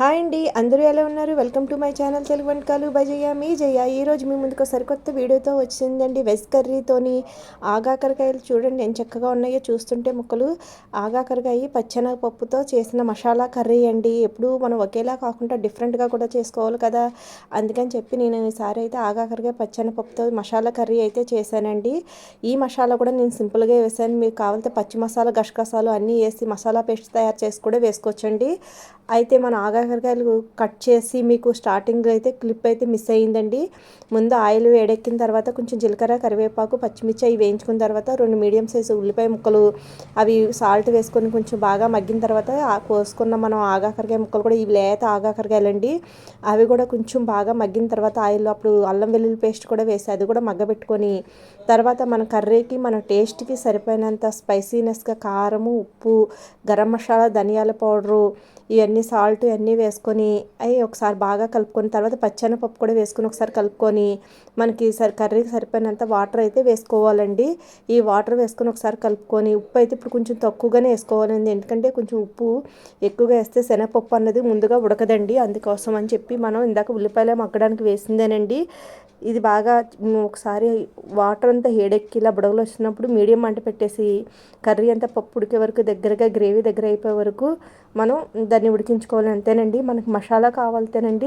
Hi అండి అందరూ ఎలా ఉన్నారు? Welcome to my channel Telugu వంటకాలు బై మీ జయ. ఈరోజు మీ ముందుకు సరికొత్త వీడియోతో వచ్చిందండి వెజ్ కర్రీతోని ఆగాకరకాయలు చూడండి ఎంత చక్కగా ఉన్నాయో చూస్తుంటే ముక్కలు. ఆగాకరకాయ పచ్చెనగపప్పుతో చేసిన మసాలా కర్రీ అండి. ఎప్పుడు మనం ఒకేలా కాకుండా డిఫరెంట్గా కూడా చేసుకోవాలి కదా. అందుకని చెప్పి నేను ఈసారి అయితే ఆగాకరకాయ పచ్చెనపప్పుతో మసాలా కర్రీ అయితే చేశానండి. ఈ మసాలా కూడా నేను సింపుల్గా వేసాను. మీకు కావాలంటే పచ్చి మసాలా గసగసాలు అన్నీ వేసి మసాలా పేస్ట్ తయారు చేసి కూడా వేసుకోవచ్చండి. అయితే మన ఆగాకరకాయలు కట్ చేసి మీకు స్టార్టింగ్ అయితే క్లిప్ అయితే మిస్ అయ్యిందండి. ముందు ఆయిల్ వేడెక్కిన తర్వాత కొంచెం జీలకర్ర కరివేపాకు పచ్చిమిర్చి అవి వేయించుకున్న తర్వాత రెండు మీడియం సైజు ఉల్లిపాయ ముక్కలు అవి సాల్ట్ వేసుకొని కొంచెం బాగా మగ్గిన తర్వాత కోసుకున్న మనం ఆగాకరకాయ ముక్కలు కూడా ఇవి లేత ఆగాకరకాయలండి. అవి కూడా కొంచెం బాగా మగ్గిన తర్వాత ఆయిల్లో అప్పుడు అల్లం వెల్లుల్లి పేస్ట్ కూడా వేసి అది కూడా మగ్గబెట్టుకొని తర్వాత మన కర్రీకి మన టేస్ట్కి సరిపోయినంత స్పైసీనెస్గా కారము ఉప్పు గరం మసాలా ధనియాల పౌడరు ఇవన్నీ సాల్ట్ ఇవన్నీ వేసుకొని అవి ఒకసారి బాగా కలుపుకొని తర్వాత పచ్చనపప్పు కూడా వేసుకొని ఒకసారి కలుపుకొని మనకి సరి కర్రీకి సరిపోయినంత వాటర్ అయితే వేసుకోవాలండి. ఈ వాటర్ వేసుకొని ఒకసారి కలుపుకొని ఉప్పు అయితే ఇప్పుడు కొంచెం తక్కువగానే వేసుకోవాలండి. ఎందుకంటే కొంచెం ఉప్పు ఎక్కువగా వేస్తే శనగపప్పు అన్నది ముందుగా ఉడకదండి. అందుకోసం అని చెప్పి మనం ఇందాక ఉల్లిపాయలు మగ్గడానికి వేసిందేనండి. ఇది బాగా ఒకసారి వాటర్ అంతా హేడెక్కిలా బుడగలు వచ్చినప్పుడు మీడియం మంట పెట్టేసి కర్రీ అంతా పప్పు ఉడికే వరకు దగ్గరగా గ్రేవీ దగ్గర అయిపోయే వరకు మనం దాన్ని ఉడికించుకోవాలి. అంతేనండి. మనకి మసాలా కావాలితేనండి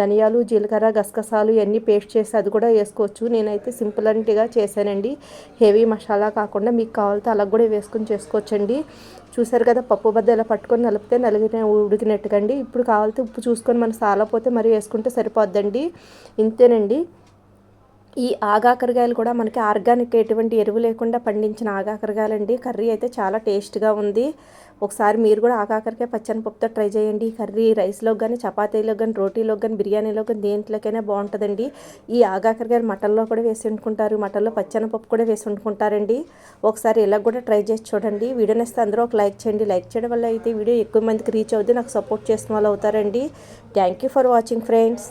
ధనియాలు జీలకర్ర గసగసాలు ఇవన్నీ పేస్ట్ చేసి అది కూడా వేసుకోవచ్చు. నేనైతే సింపుల్ అంటిగా చేశానండి. హెవీ మసాలా కాకుండా మీకు కావాలితే అలా కూడా వేసుకొని చేసుకోవచ్చండి. చూసారు కదా పప్పు బద్ద ఇలా పట్టుకొని నలిపితే నలిగిన ఉడికినట్టుగా ఇప్పుడు కావాలితే ఉప్పు చూసుకొని మనం సాలపోతే మరి వేసుకుంటే సరిపోద్దండి. ఇంతేనండి. ఈ ఆగాకరకాయలు కూడా మనకి ఆర్గానిక్ ఎటువంటి ఎరువు లేకుండా పండించిన ఆగాకరకాయలండి. కర్రీ అయితే చాలా టేస్ట్గా ఉంది. ఒకసారి మీరు కూడా ఆగాకరకాయ పచ్చని పప్పుతో ట్రై చేయండి. కర్రీ రైస్లో కానీ చపాతీలో కానీ రోటీలో కానీ బిర్యానీలో కానీ దేంట్లోకైనా బాగుంటుందండి. ఈ ఆకాకరికాయ మటన్లో కూడా వేసి వండుకుంటారు. మటన్లో పచ్చని పప్పు కూడా వేసి వండుకుంటారండి. ఒకసారి ఇలా కూడా ట్రై చేసి చూడండి. వీడియో నేస్తే అందరూ ఒక లైక్ చేయండి. లైక్ చేయడం వల్ల అయితే వీడియో ఎక్కువ మందికి రీచ్ అవుతుంది నాకు సపోర్ట్ చేసిన వాళ్ళు అవుతారండి. Thank you for watching friends.